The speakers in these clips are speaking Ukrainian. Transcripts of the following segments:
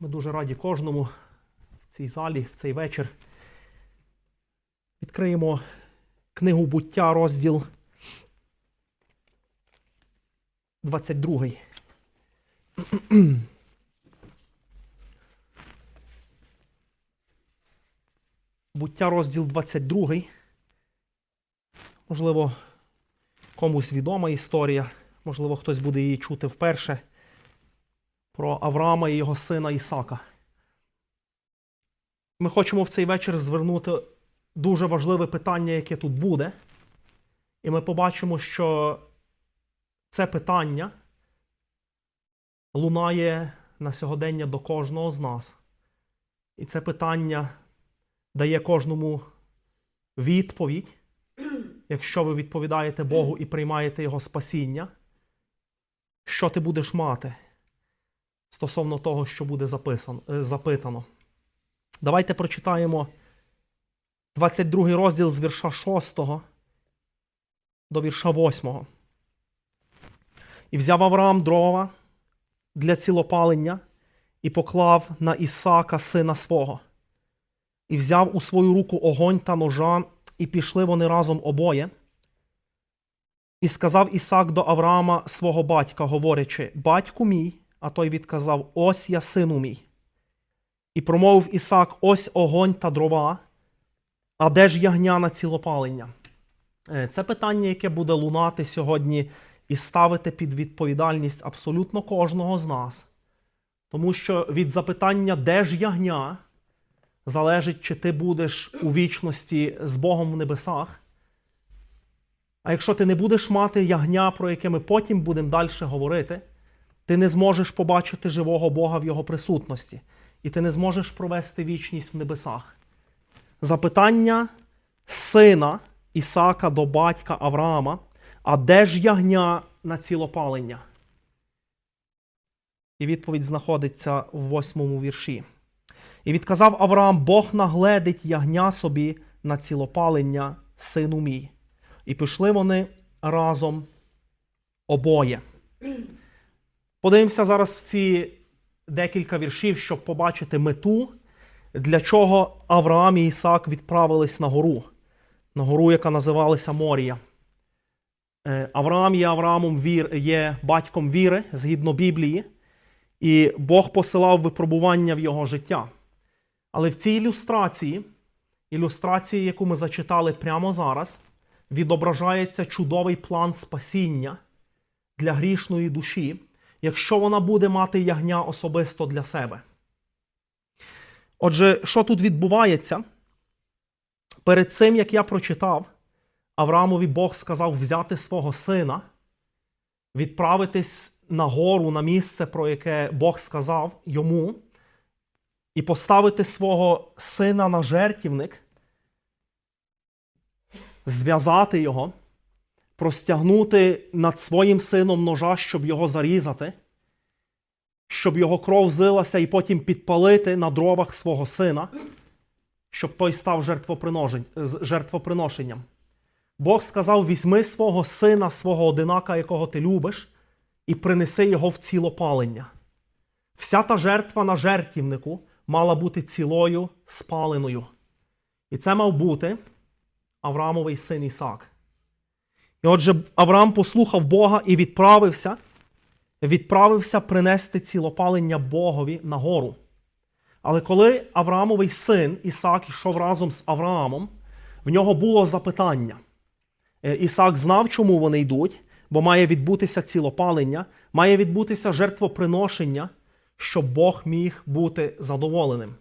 Ми дуже раді кожному в цій залі, в цей вечір. Відкриємо книгу буття, розділ 22. Буття, розділ 22. Можливо, комусь відома історія, можливо, хтось буде її чути вперше про Авраама і його сина Ісака. Ми хочемо в цей вечір звернути дуже важливе питання, яке тут буде. І ми побачимо, що це питання лунає на сьогодення до кожного з нас. І це питання дає кожному відповідь, якщо ви відповідаєте Богу і приймаєте Його спасіння, що ти будеш мати стосовно того, що буде записано, е, запитано. Давайте прочитаємо 22 розділ з вірша 6 до вірша 8. І взяв Авраам дрова для цілопалення і поклав на Ісака сина свого. І взяв у свою руку огонь та ножа, і пішли вони разом обоє. І сказав Ісак до Авраама свого батька, говорячи: Батьку мій, а той відказав: Ось я сину мій. І промовив Ісак: Ось огонь та дрова, а де ж ягня на цілопалення? Е, Це питання, яке буде лунати сьогодні і ставити під відповідальність абсолютно кожного з нас. Тому що від запитання, де ж ягня, залежить, чи ти будеш у вічності з Богом в небесах. А якщо ти не будеш мати ягня, про яке ми потім будемо далі говорити, ти не зможеш побачити живого Бога в Його присутності, і ти не зможеш провести вічність в небесах. Запитання сина Ісака до батька Авраама, а де ж ягня на цілопалення? І відповідь знаходиться в восьмому вірші. І відказав Авраам: Бог нагледить ягня собі на цілопалення, сину мій. І пішли вони разом обоє. Подивимося зараз в ці декілька віршів, щоб побачити мету, для чого Авраам і Ісак відправились на гору, на гору, яка називалася Морія. Е, Авраам є Авраамом вір, є батьком віри згідно Біблії, і Бог посилав випробування в його життя. Але в цій ілюстрації, ілюстрації, яку ми зачитали прямо зараз, відображається чудовий план спасіння для грішної душі, якщо вона буде мати ягня особисто для себе. Отже, що тут відбувається? Перед цим, як я прочитав, Авраамові Бог сказав взяти свого сина, відправитись на гору, на місце, про яке Бог сказав йому, і поставити свого сина на жертівник, зв'язати його, простягнути над своїм сином ножа, щоб його зарізати, щоб його кров злилася і потім підпалити на дровах свого сина, щоб той став жертвоприношенням. Бог сказав: візьми свого сина, свого одинака, якого ти любиш, і принеси його в цілопалення. Вся та жертва на жертівнику мала бути цілою спаленою. І це мав бути Авраамовий син Ісак. І отже, Авраам послухав Бога і відправився, відправився принести цілопалення Богові на гору. Але коли Авраамовий син Ісак йшов разом з Авраамом, в нього було запитання. Е, Ісак знав, чому вони йдуть, бо має відбутися цілопалення, має відбутися жертвоприношення, щоб Бог міг бути задоволеним.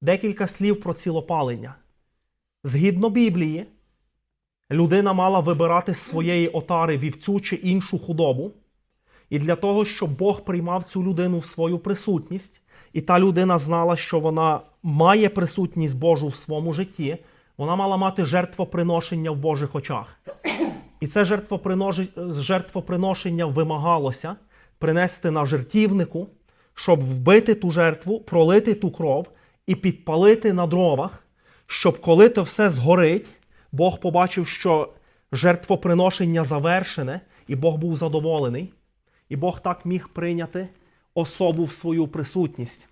Декілька слів про цілопалення. Згідно Біблії, людина мала вибирати з своєї отари вівцю чи іншу худобу. І для того, щоб Бог приймав цю людину в свою присутність, і та людина знала, що вона має присутність Божу в своєму житті, вона мала мати жертвоприношення в Божих очах. І це жертвоприношення вимагалося принести на жертівнику, щоб вбити ту жертву, пролити ту кров і підпалити на дровах, щоб коли то все згорить, Бог побачив, що жертвоприношення завершене, і Бог був задоволений. І Бог так міг прийняти особу в свою присутність.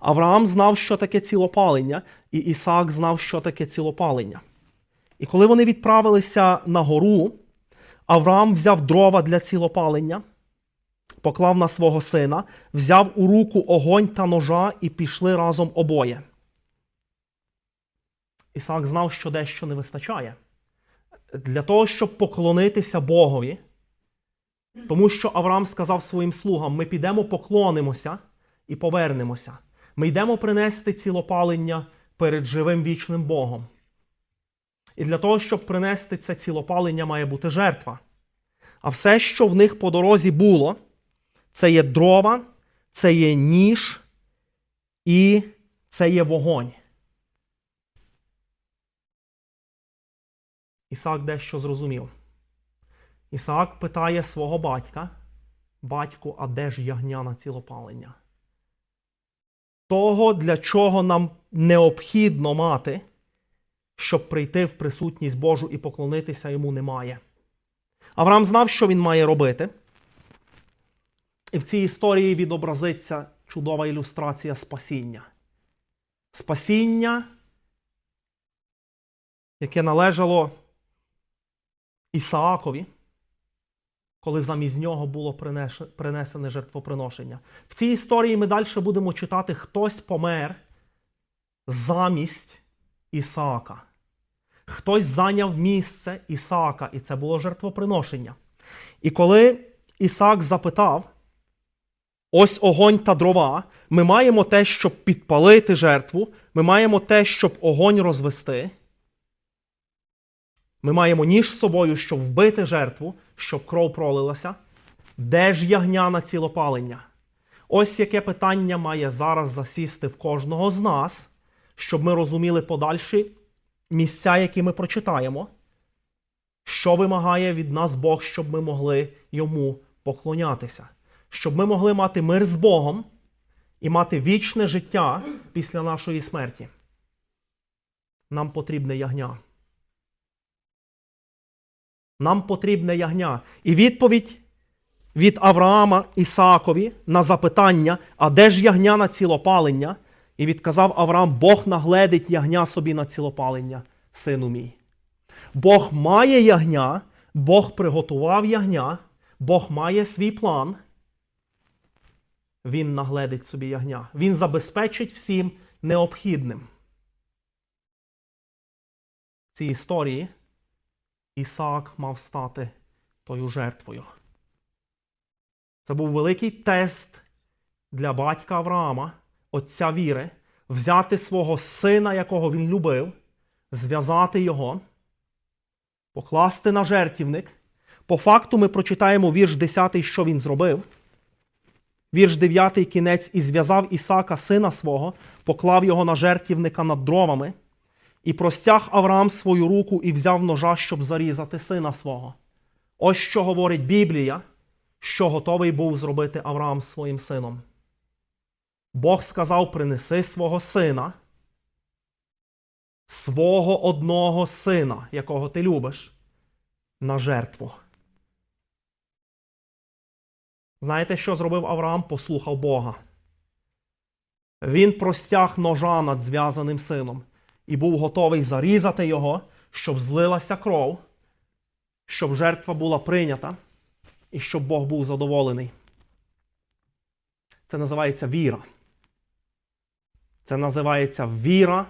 Авраам знав, що таке цілопалення, і Ісаак знав, що таке цілопалення. І коли вони відправилися на гору, Авраам взяв дрова для цілопалення, поклав на свого сина, взяв у руку огонь та ножа і пішли разом обоє. Ісаак знав, що дещо не вистачає. Для того, щоб поклонитися Богові, тому що Авраам сказав своїм слугам: ми підемо поклонимося і повернемося. Ми йдемо принести цілопалення перед живим вічним Богом. І для того, щоб принести це цілопалення, має бути жертва. А все, що в них по дорозі було, це є дрова, це є ніж і це є вогонь. Ісаак дещо зрозумів. Ісаак питає свого батька: Батьку, а де ж ягня на цілопалення? Того, для чого нам необхідно мати, щоб прийти в присутність Божу і поклонитися йому немає. Авраам знав, що він має робити. І в цій історії відобразиться чудова ілюстрація спасіння. Спасіння, яке належало Ісаакові, коли замість нього було принесене жертвоприношення. В цій історії ми далі будемо читати, хтось помер замість Ісаака. Хтось зайняв місце Ісаака, і це було жертвоприношення. І коли Ісаак запитав: ось огонь та дрова, ми маємо те, щоб підпалити жертву, ми маємо те, щоб огонь розвести. Ми маємо ніж з собою, щоб вбити жертву, щоб кров пролилася. Де ж ягня на цілопалення? Ось яке питання має зараз засісти в кожного з нас, щоб ми розуміли подальші місця, які ми прочитаємо, що вимагає від нас Бог, щоб ми могли йому поклонятися, щоб ми могли мати мир з Богом і мати вічне життя після нашої смерті. Нам потрібне ягня. Нам потрібне ягня. І відповідь від Авраама Ісаакові на запитання, а де ж ягня на цілопалення? І відказав Авраам: Бог нагледить ягня собі на цілопалення, сину мій. Бог має ягня, Бог приготував ягня, Бог має свій план. Він нагледить собі ягня. Він забезпечить всім необхідним. В цій історії Ісаак мав стати тою жертвою. Це був великий тест для батька Авраама, отця віри, взяти свого сина, якого він любив, зв'язати його, покласти на жертівник. По факту ми прочитаємо вірш 10, що він зробив. Вірш 9 кінець і зв'язав Ісака, сина свого, поклав його на жертівника над дровами, і простяг Авраам свою руку і взяв ножа, щоб зарізати сина свого. Ось що говорить Біблія, що готовий був зробити Авраам своїм сином. Бог сказав: принеси свого сина, свого одного сина, якого ти любиш, на жертву. Знаєте, що зробив Авраам? Послухав Бога. Він простяг ножа над зв'язаним сином і був готовий зарізати його, щоб злилася кров, щоб жертва була прийнята і щоб Бог був задоволений. Це називається віра. Це називається віра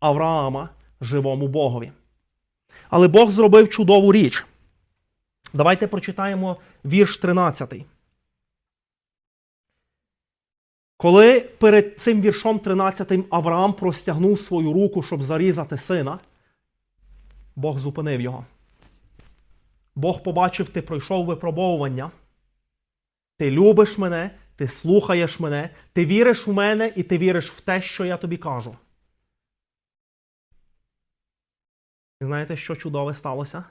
Авраама живому Богові. Але Бог зробив чудову річ. Давайте прочитаємо вірш 13. Коли перед цим віршом 13 Авраам простягнув свою руку, щоб зарізати сина, Бог зупинив його. Бог побачив, ти пройшов випробовування. Ти любиш мене, ти слухаєш мене, ти віриш в мене і ти віриш в те, що я тобі кажу. І знаєте, що чудове сталося?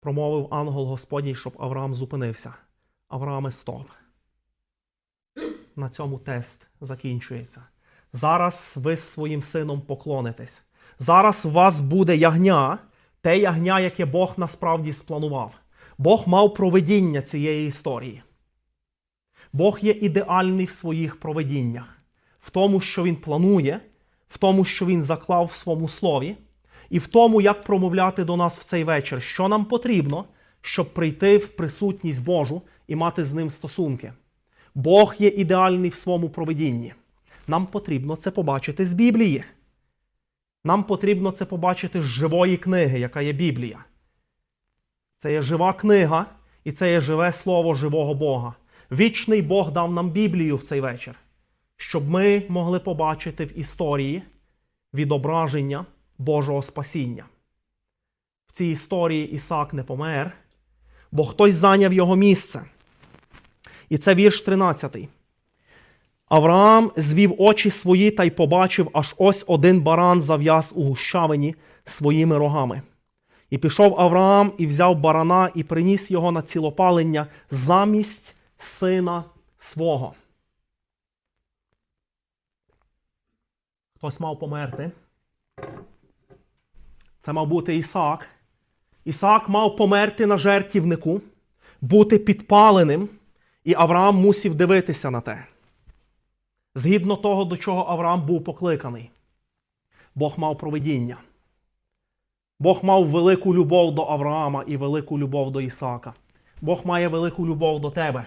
Промовив ангел Господній, щоб Авраам зупинився. Аврааме, стоп. На цьому тест закінчується. Зараз ви з своїм сином поклонитесь. Зараз у вас буде ягня, те ягня, яке Бог насправді спланував. Бог мав проведіння цієї історії. Бог є ідеальний в своїх проведіннях, в тому, що Він планує, в тому, що Він заклав в своєму слові, і в тому, як промовляти до нас в цей вечір, що нам потрібно, щоб прийти в присутність Божу і мати з ним стосунки. Бог є ідеальний в своєму проведінні. Нам потрібно це побачити з Біблії. Нам потрібно це побачити з живої книги, яка є Біблія. Це є жива книга, і це є живе слово живого Бога. Вічний Бог дав нам Біблію в цей вечір, щоб ми могли побачити в історії відображення Божого спасіння. В цій історії Ісаак не помер, бо хтось зайняв його місце. І це вірш 13. Авраам звів очі свої та й побачив, аж ось один баран зав'яз у гущавині своїми рогами. І пішов Авраам і взяв барана і приніс його на цілопалення замість сина свого. Хтось мав померти. Це мав бути Ісаак. Ісаак мав померти на жертівнику, бути підпаленим, і Авраам мусів дивитися на те. Згідно того, до чого Авраам був покликаний. Бог мав провидіння. Бог мав велику любов до Авраама і велику любов до Ісаака. Бог має велику любов до тебе.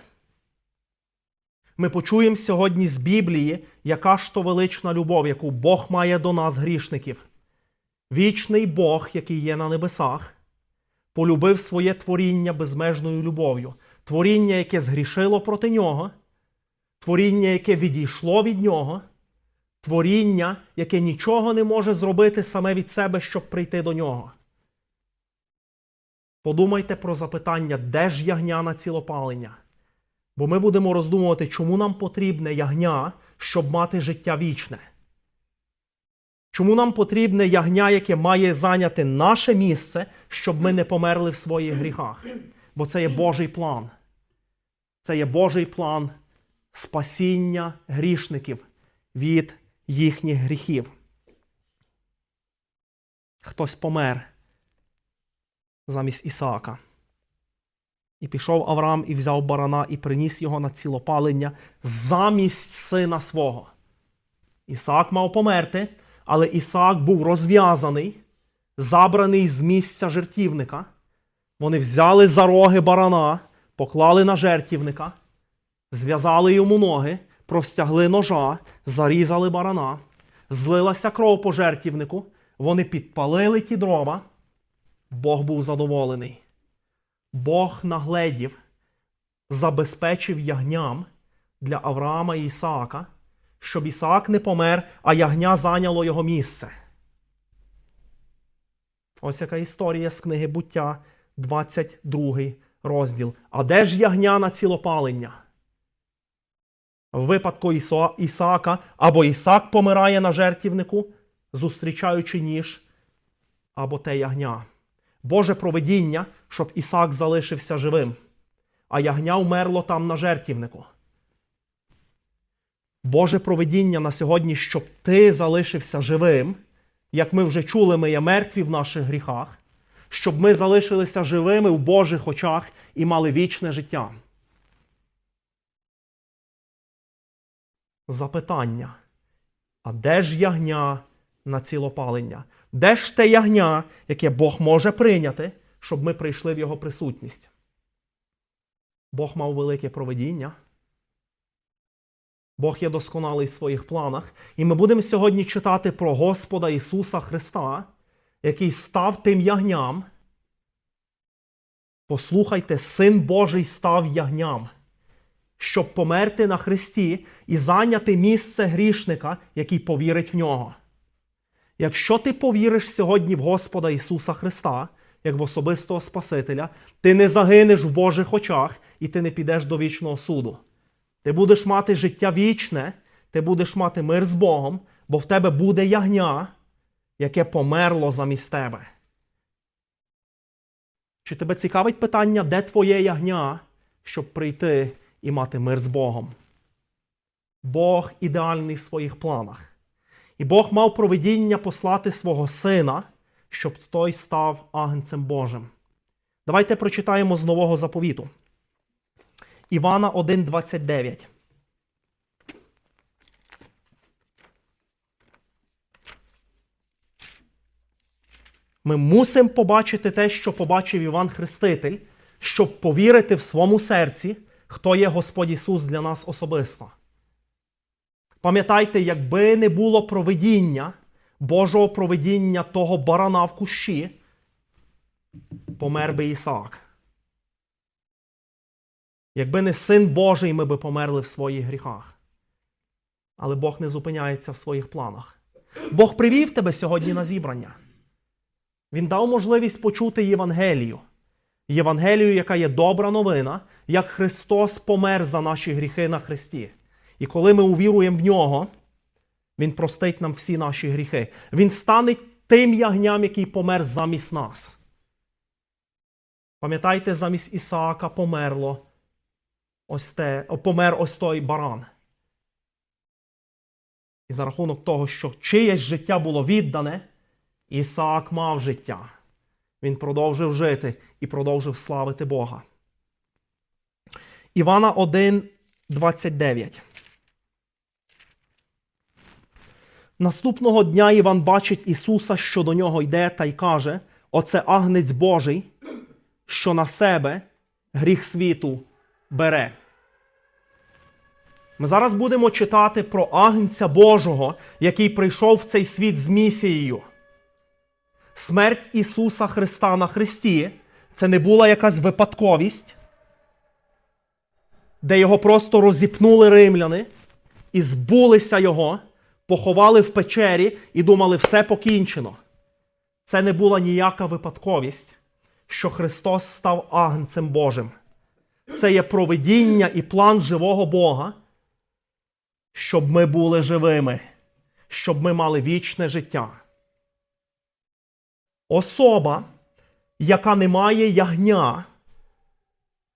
Ми почуємо сьогодні з Біблії, яка ж то велична любов, яку Бог має до нас, грішників. Вічний Бог, який є на небесах, полюбив своє творіння безмежною любов'ю. Творіння, яке згрішило проти нього, творіння, яке відійшло від нього, творіння, яке нічого не може зробити саме від себе, щоб прийти до нього. Подумайте про запитання, де ж ягня на цілопалення? Бо ми будемо роздумувати, чому нам потрібне ягня, щоб мати життя вічне. Чому нам потрібне ягня, яке має зайняти наше місце, щоб ми не померли в своїх гріхах? Бо це є Божий план. Це є Божий план спасіння грішників від їхніх гріхів. Хтось помер замість Ісаака. І пішов Авраам і взяв барана і приніс його на цілопалення замість сина свого. Ісаак мав померти, але Ісаак був розв'язаний, забраний з місця жертівника. Вони взяли за роги барана, поклали на жертівника, зв'язали йому ноги, простягли ножа, зарізали барана, злилася кров по жертівнику, вони підпалили ті дрова. Бог був задоволений. Бог нагледів, забезпечив ягням для Авраама і Ісаака, щоб Ісаак не помер, а ягня зайняло його місце. Ось яка історія з книги буття, 22 розділ. А де ж ягня на цілопалення? В випадку Ісаака або Ісаак помирає на жертівнику, зустрічаючи ніж, або те ягня. Боже провидіння, щоб Ісаак залишився живим, а ягня вмерло там на жертівнику. Боже провидіння на сьогодні, щоб ти залишився живим, як ми вже чули, ми є мертві в наших гріхах, щоб ми залишилися живими в Божих очах і мали вічне життя. Запитання. А де ж ягня на цілопалення? Де ж те ягня, яке Бог може прийняти, щоб ми прийшли в його присутність? Бог мав велике проведіння. Бог є досконалий в своїх планах. І ми будемо сьогодні читати про Господа Ісуса Христа, який став тим ягням. Послухайте, Син Божий став ягням, щоб померти на Христі і зайняти місце грішника, який повірить в нього. Якщо ти повіриш сьогодні в Господа Ісуса Христа, як в особистого Спасителя, ти не загинеш в Божих очах і ти не підеш до вічного суду. Ти будеш мати життя вічне, ти будеш мати мир з Богом, бо в тебе буде ягня, яке померло замість тебе. Чи тебе цікавить питання, де твоє ягня, щоб прийти і мати мир з Богом? Бог ідеальний в своїх планах. І Бог мав провидіння послати свого сина, щоб той став агнцем Божим. Давайте прочитаємо з нового заповіту. Івана 1,29. Ми мусимо побачити те, що побачив Іван Хреститель, щоб повірити в своєму серці, хто є Господь Ісус для нас особисто. Пам'ятайте, якби не було провидіння, Божого провидіння того барана в кущі, помер би Ісаак. Якби не син Божий, ми би померли в своїх гріхах. Але Бог не зупиняється в своїх планах. Бог привів тебе сьогодні на зібрання. Він дав можливість почути Євангелію. Євангелію, яка є добра новина, як Христос помер за наші гріхи на Христі. І коли ми увіруємо в нього, Він простить нам всі наші гріхи. Він стане тим ягням, який помер замість нас. Пам'ятайте, замість Ісаака померло ось те, помер ось той баран. І за рахунок того, що чиєсь життя було віддане, Ісаак мав життя. Він продовжив жити і продовжив славити Бога. Івана 1, 29. Наступного дня Іван бачить Ісуса, що до нього йде, та й каже: Оце агнець Божий, що на себе гріх світу бере. Ми зараз будемо читати про агнця Божого, який прийшов в цей світ з місією. Смерть Ісуса Христа на Христі це не була якась випадковість, де його просто розіпнули римляни і збулися його, поховали в печері і думали, все покінчено. Це не була ніяка випадковість, що Христос став агнцем Божим. Це є провидіння і план живого Бога, щоб ми були живими, щоб ми мали вічне життя. Особа, яка не має ягня,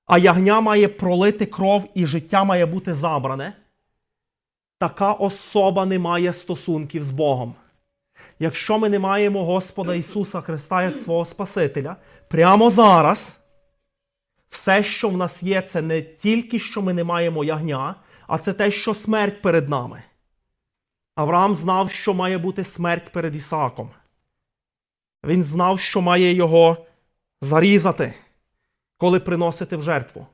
а ягня має пролити кров і життя має бути забране, така особа не має стосунків з Богом. Якщо ми не маємо Господа Ісуса Христа як свого Спасителя, прямо зараз все, що в нас є, це не тільки що ми не маємо ягня, а це те, що смерть перед нами. Авраам знав, що має бути смерть перед Ісааком. Він знав, що має його зарізати, коли приносити в жертву.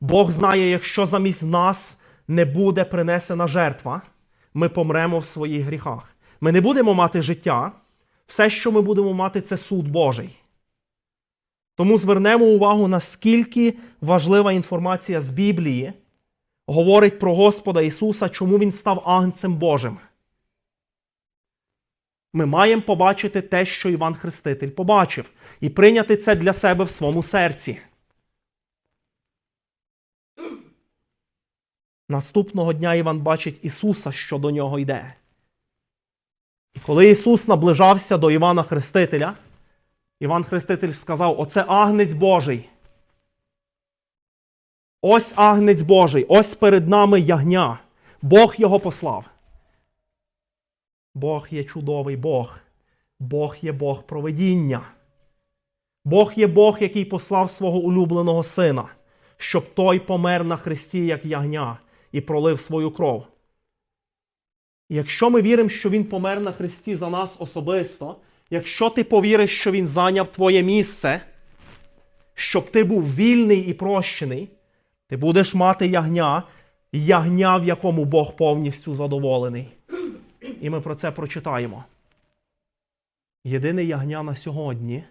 Бог знає, якщо замість нас не буде принесена жертва, ми помремо в своїх гріхах. Ми не будемо мати життя. Все, що ми будемо мати, це суд Божий. Тому звернемо увагу, наскільки важлива інформація з Біблії говорить про Господа Ісуса, чому Він став агнцем Божим. Ми маємо побачити те, що Іван Хреститель побачив, і прийняти це для себе в своєму серці. Наступного дня Іван бачить Ісуса, що до нього йде. І коли Ісус наближався до Івана Хрестителя, Іван Хреститель сказав: Оце агнець Божий. Ось агнець Божий, ось перед нами ягня. Бог його послав. Бог є чудовий Бог. Бог є Бог проведіння. Бог є Бог, який послав свого улюбленого сина, щоб той помер на хресті, як ягня, і пролив свою кров. І якщо ми віримо, що Він помер на хресті за нас особисто, якщо ти повіриш, що Він зайняв твоє місце, щоб ти був вільний і прощений, ти будеш мати ягня, ягня, в якому Бог повністю задоволений. І ми про це прочитаємо. Єдине ягня на сьогодні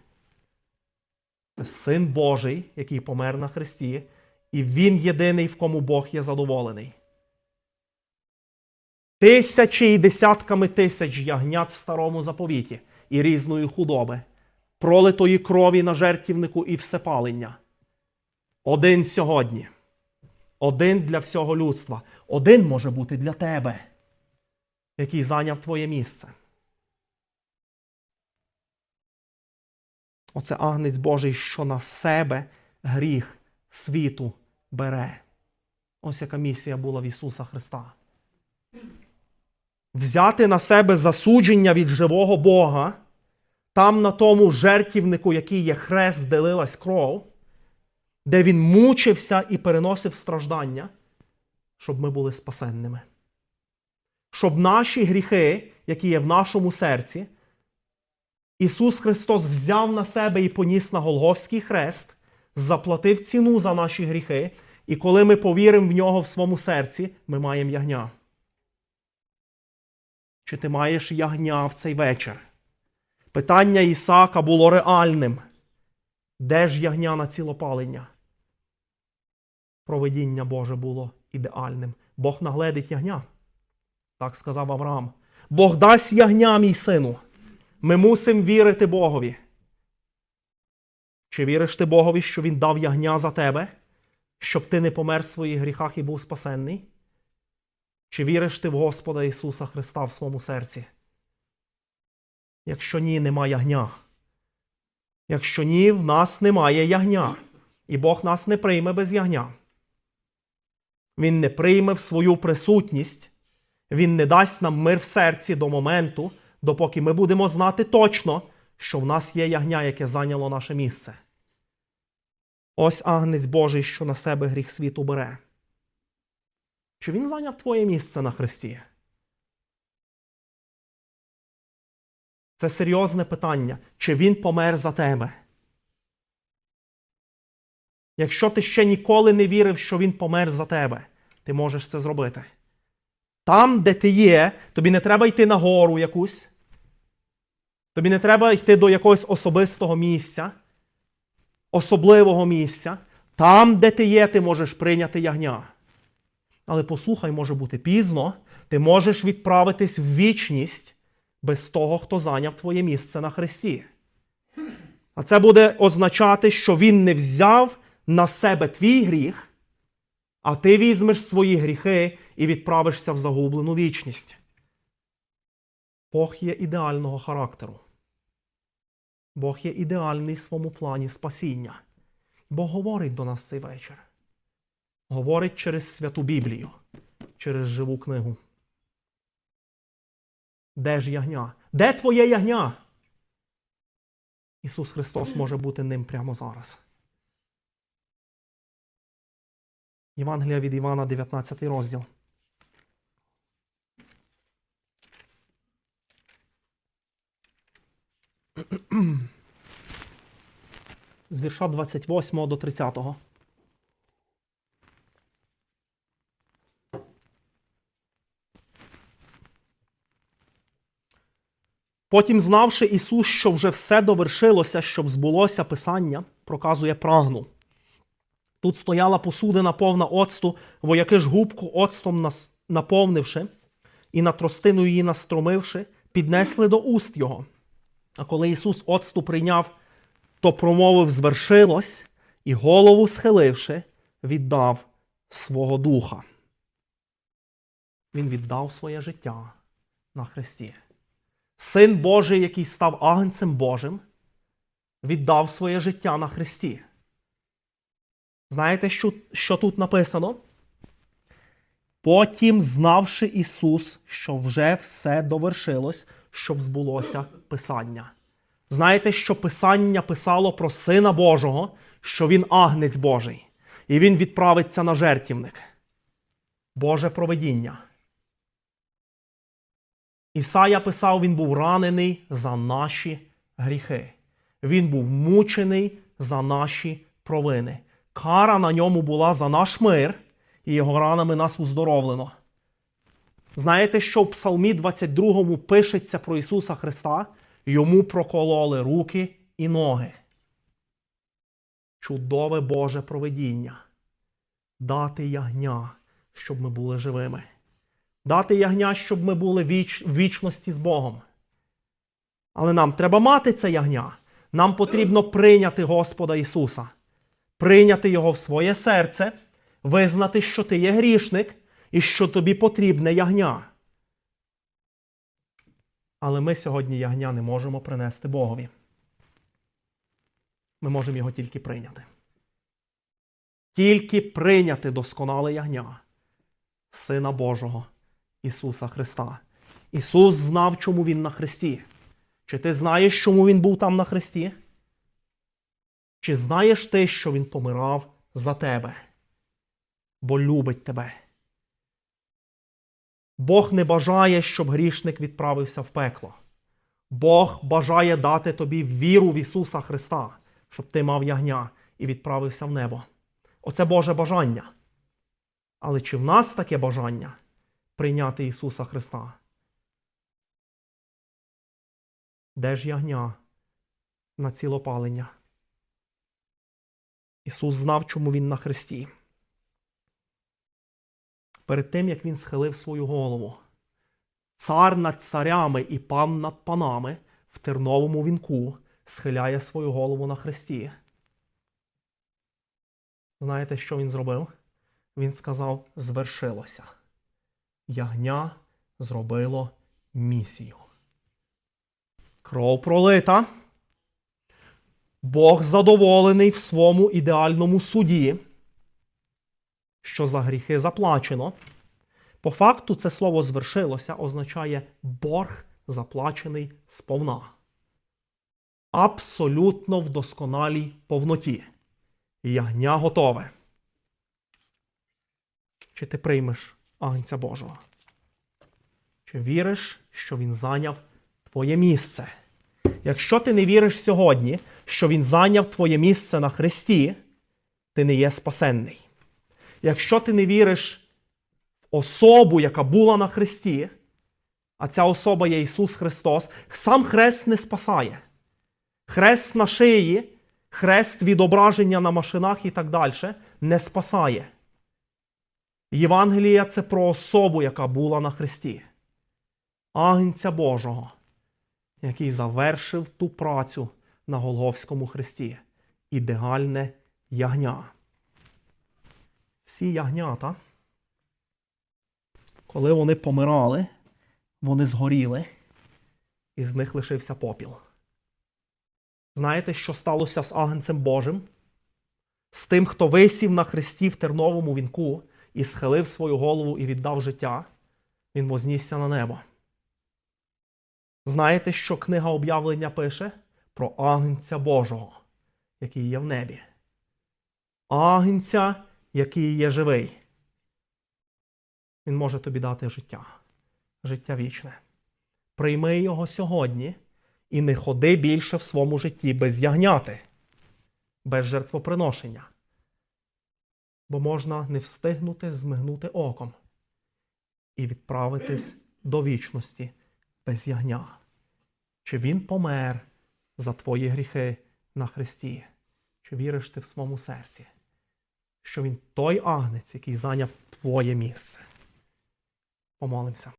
це Син Божий, який помер на Христі, і Він єдиний, в кому Бог є задоволений. Тисячі і десятками тисяч ягнят в старому заповіті і різної худоби, пролитої крові на жертівнику і всепалення. Один сьогодні. Один для всього людства. Один може бути для тебе, який зайняв твоє місце. Оце агнець Божий, що на себе гріх світу бере. Ось яка місія була в Ісуса Христа. Взяти на себе засудження від живого Бога, там на тому жертівнику, який є хрест, делилась кров, де Він мучився і переносив страждання, щоб ми були спасенними. Щоб наші гріхи, які є в нашому серці, Ісус Христос взяв на себе і поніс на Голговський хрест, заплатив ціну за наші гріхи, і коли ми повіримо в нього в своєму серці, ми маємо ягня. Чи ти маєш ягня в цей вечір? Питання Ісака було реальним. Де ж ягня на цілопалення? Проведіння Боже було ідеальним. Бог нагледить ягня. Так сказав Авраам. Бог дасть ягня, мій сину. Ми мусимо вірити Богові. Чи віриш ти Богові, що Він дав ягня за тебе, щоб ти не помер в своїх гріхах і був спасенний? Чи віриш ти в Господа Ісуса Христа в своєму серці? Якщо ні, нема ягня. Якщо ні, в нас немає ягня, і Бог нас не прийме без ягня. Він не прийме в свою присутність, Він не дасть нам мир в серці до моменту, допоки ми будемо знати точно, що в нас є ягня, яке зайняло наше місце. Ось агнець Божий, що на себе гріх світу бере. Чи він зайняв твоє місце на Христі? Це серйозне питання. Чи він помер за тебе? Якщо ти ще ніколи не вірив, що він помер за тебе, ти можеш це зробити. Там, де ти є, тобі не треба йти на гору якусь. Тобі не треба йти до якогось особистого місця, особливого місця. Там, де ти є, ти можеш прийняти ягня. Але послухай, може бути пізно, ти можеш відправитись в вічність без того, хто зайняв твоє місце на Христі. А це буде означати, що Він не взяв на себе твій гріх, а ти візьмеш свої гріхи і відправишся в загублену вічність. Бог є ідеального характеру. Бог є ідеальний в своєму плані спасіння. Бог говорить до нас цей вечір. Говорить через святу Біблію, через живу книгу. Де ж ягня? Де твоє ягня? Ісус Христос може бути ним прямо зараз. Євангелія від Івана, 19 розділ. З вірша 28 до 30. Потім, знавши Ісус, що вже все довершилося, щоб збулося Писання, проказує прагну. Тут стояла посудина повна оцту, вояки ж губку оцтом наповнивши, і на тростину її настромивши, піднесли до уст його. А коли Ісус оцту прийняв, то промовив звершилось, і голову схиливши, віддав свого духа. Він віддав своє життя на Христі. Син Божий, який став агнцем Божим, віддав своє життя на Христі. Знаєте, що, що тут написано? Потім, знавши Ісус, що вже все довершилось, щоб збулося Писання. Знаєте, що Писання писало про Сина Божого, що Він агнець Божий, і Він відправиться на жертівник. Боже проведіння. Ісая писав, він був ранений за наші гріхи. Він був мучений за наші провини. Кара на ньому була за наш мир, і його ранами нас уздоровлено. Знаєте, що в Псалмі 22 пишеться про Ісуса Христа? Йому прокололи руки і ноги. Чудове Боже провидіння. Дати ягня, щоб ми були живими. Дати ягня, щоб ми були в вічності з Богом. Але нам треба мати це ягня. Нам потрібно прийняти Господа Ісуса, прийняти Його в своє серце, визнати, що ти є грішник і що тобі потрібне ягня. Але ми сьогодні ягня не можемо принести Богові. Ми можемо його тільки прийняти. Тільки прийняти досконале ягня Сина Божого Ісуса Христа. Ісус знав, чому Він на Христі. Чи ти знаєш, чому Він був там на Христі? Чи знаєш ти, що Він помирав за тебе, бо любить тебе. Бог не бажає, щоб грішник відправився в пекло. Бог бажає дати тобі віру в Ісуса Христа, щоб ти мав ягня і відправився в небо. Оце Боже бажання. Але чи в нас таке бажання прийняти Ісуса Христа? Де ж ягня на цілопалення? Ісус знав, чому Він на хресті. Перед тим, як Він схилив свою голову, цар над царями і пан над панами в терновому вінку схиляє свою голову на хресті. Знаєте, що він зробив? Він сказав: звершилося. Ягня зробило місію. Кров пролита. Бог задоволений в своєму ідеальному суді, що за гріхи заплачено. По факту, це слово звершилося означає борг заплачений сповна. Абсолютно в досконалій повноті. Ягня готове. Чи ти приймеш Агнця Божого? Чи віриш, що Він зайняв твоє місце? Якщо ти не віриш сьогодні, що Він зайняв твоє місце на Христі, ти не є спасенний. Якщо ти не віриш в особу, яка була на Христі, а ця особа є Ісус Христос, сам хрест не спасає. Хрест на шиї, хрест відображення на машинах і так далі не спасає. Євангелія це про особу, яка була на Христі. Агнця Божого, який завершив ту працю на Голговському хресті. Ідеальне ягня. Всі ягнята, коли вони помирали, вони згоріли, і з них лишився попіл. Знаєте, що сталося з Агнцем Божим? З тим, хто висів на хресті в терновому вінку і схилив свою голову і віддав життя, він вознісся на небо. Знаєте, що книга об'явлення пише про Агнця Божого, який є в небі? Агнця, який є живий. Він може тобі дати життя, життя вічне. Прийми його сьогодні і не ходи більше в своєму житті без ягняти, без жертвоприношення. Бо можна не встигнути змигнути оком і відправитись до вічності без ягня. Чи він помер за твої гріхи на Христі? Чи віриш ти в своєму серці, що він той агнець, який зайняв твоє місце? Помолимося.